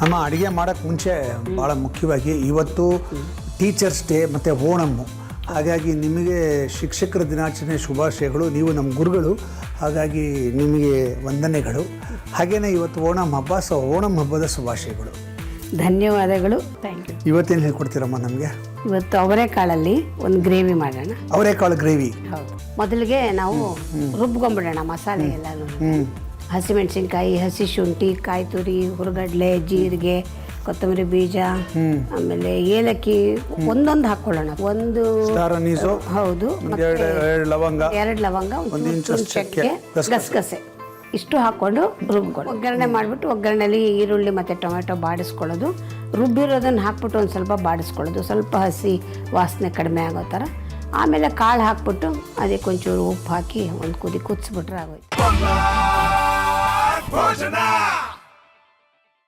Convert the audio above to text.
ಅಮ್ಮ ಅಡುಗೆ ಮಾಡೋಕ್ಕೆ ಮುಂಚೆ ಭಾಳ ಮುಖ್ಯವಾಗಿ ಇವತ್ತು ಟೀಚರ್ಸ್ ಡೇ ಮತ್ತು ಓಣಮ್ಮು. ಹಾಗಾಗಿ ನಿಮಗೆ ಶಿಕ್ಷಕರ ದಿನಾಚರಣೆ ಶುಭಾಶಯಗಳು ನೀವು ನಮ್ಮ ಗುರುಗಳು ಹಾಗಾಗಿ ನಿಮಗೆ ವಂದನೆಗಳು. ಹಾಗೆಯೇ ಇವತ್ತು ಓಣಂ ಹಬ್ಬ ಸೊ ಓಣಂ ಹಬ್ಬದ ಶುಭಾಶಯಗಳು. ಧನ್ಯವಾದಗಳು. ಥ್ಯಾಂಕ್ ಯು ಇವತ್ತೇನು ಹೇಳ್ಕೊಡ್ತೀರಮ್ಮ ನಮಗೆ? ಇವತ್ತು ಅವರೆಕಾಳಲ್ಲಿ ಒಂದು ಗ್ರೇವಿ ಮಾಡೋಣ. ಅವರೆಕಾಳು ಗ್ರೇವಿ. ಹೌದು. ಮೊದಲಿಗೆ ನಾವು ರುಬ್ಕೊಂಡ್ಬಿಡೋಣ ಮಸಾಲೆ ಎಲ್ಲಾನು. ಹಸಿಮೆಣಸಿನ್ಕಾಯಿ ಹಸಿ ಶುಂಠಿ ಕಾಯಿ ತುರಿ ಹುರುಗಡ್ಲೆ ಜೀರಿಗೆ ಕೊತ್ತಂಬರಿ ಬೀಜ ಆಮೇಲೆ ಏಲಕ್ಕಿ ಒಂದೊಂದು ಹಾಕೊಳ್ಳೋಣ. ಒಂದು ಹೌದು ಲವಂಗ ಎರಡು ಲವಂಗ ಚಕ್ಕೆ ಗಸಗಸೆ. ಇಷ್ಟು ಹಾಕೊಂಡು ರುಬ್ಕೊಂಡು ಒಗ್ಗರಣೆ ಮಾಡಿಬಿಟ್ಟು ಒಗ್ಗರಣೆಯಲ್ಲಿ ಈರುಳ್ಳಿ ಮತ್ತು ಟೊಮೆಟೊ ಬಾಡಿಸ್ಕೊಳ್ಳೋದು. ರುಬ್ಬಿರೋದನ್ನು ಹಾಕ್ಬಿಟ್ಟು ಒಂದು ಸ್ವಲ್ಪ ಬಾಡಿಸ್ಕೊಳ್ಳೋದು. ಸ್ವಲ್ಪ ಹಸಿ ವಾಸನೆ ಕಡಿಮೆ ಆಗೋ ಥರ ಆಮೇಲೆ ಕಾಳು ಹಾಕ್ಬಿಟ್ಟು ಅದಕ್ಕೆ ಒಂಚೂರು ಉಪ್ಪು ಹಾಕಿ ಒಂದು ಕುದಿ ಕುದಿಸ್ಬಿಟ್ರೆ ಆಗೋಯ್ತು. tonight.